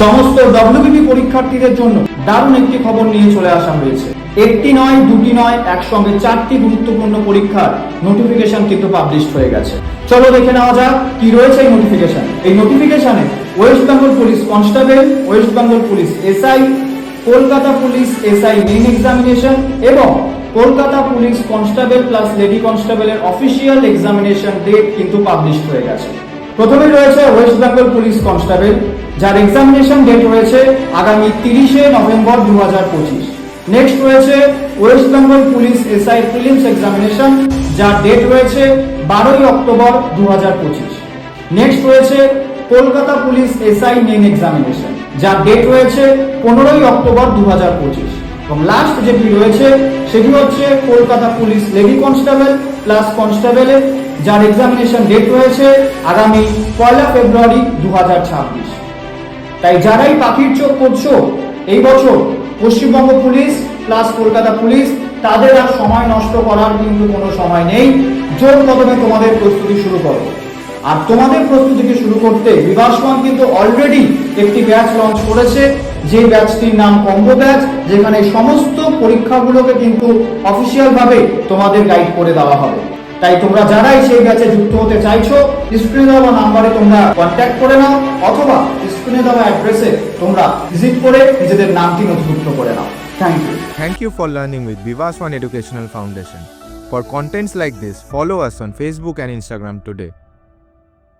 সমস্ত ডব্লিউবিপি পরীক্ষার্থীদের জন্য দারুণ একটি খবর নিয়ে চলে আসা হয়েছে একটি নয়, দুটি নয়, একসঙ্গে চারটি গুরুত্বপূর্ণ পরীক্ষার নোটিফিকেশন কিন্তু পাবলিশ হয়ে গেছে। চলো দেখে নেওয়া যাক কি রয়েছে এই নোটিফিকেশন এই নোটিফিকেশনে West Bengal police constable West Bengal police SI Kolkata police SI main examination এবং Kolkata police constable plus lady কনস্টেবলের অফিসিয়াল এক্সামিনেশন ডেট কিন্তু পাবলিশ হয়ে গেছে। প্রথমে রয়েছে ওয়েস্ট বেঙ্গল পুলিশ কনস্টেবল, যার এক্সামিনেশন ডেট রয়েছে আগামী তিরিশে নভেম্বর দু হাজার পঁচিশ। নেক্সট রয়েছে West Bengal police SI prelims examination যার ডেট রয়েছে বারোই অক্টোবর দু হাজার পঁচিশ। নেক্সট রয়েছে Kolkata police SI main examination যার ডেট রয়েছে পনেরোই অক্টোবর দু হাজার পঁচিশ। এবং লাস্ট যেটি রয়েছে, সেটি হচ্ছে Kolkata police lady constable plus কনস্টেবলের যার এক্সামিনেশন ডেট রয়েছে আগামী পয়লা ফেব্রুয়ারি দু হাজার ছাব্বিশ। তাই যারাই পাখির চোখ করছ এই বছর Paschimbanga police plus Kolkata police, তাদের আর সময় নষ্ট করার কিন্তু কোনো সময় নেই। জোর কদমে তোমাদের প্রস্তুতি শুরু করো। আর তোমাদের প্রস্তুতিকে শুরু করতে বিভাসমান কিন্তু অলরেডি একটি ব্যাচ লঞ্চ করেছে যে ব্যাচটির নাম কম্বো ব্যাচ যেখানে সমস্ত পরীক্ষাগুলোকে কিন্তু অফিসিয়াল ভাবে তোমাদের গাইড করে দেওয়া হবে তাই তোমরা যারাই সেই ব্যাচে যুক্ত হতে চাইছো স্ক্রিনে দেওয়া নাম্বারে তোমরা কন্ট্যাক্ট করে নাও অথবা স্ক্রিনে দেওয়া অ্যাড্রেসে তোমরা ভিজিট করে নিজেদের নামটি নথিভুক্ত করে নাও thank you Thank you for learning with Vivas One Educational Foundation. For contents like this, follow us on Facebook and Instagram today.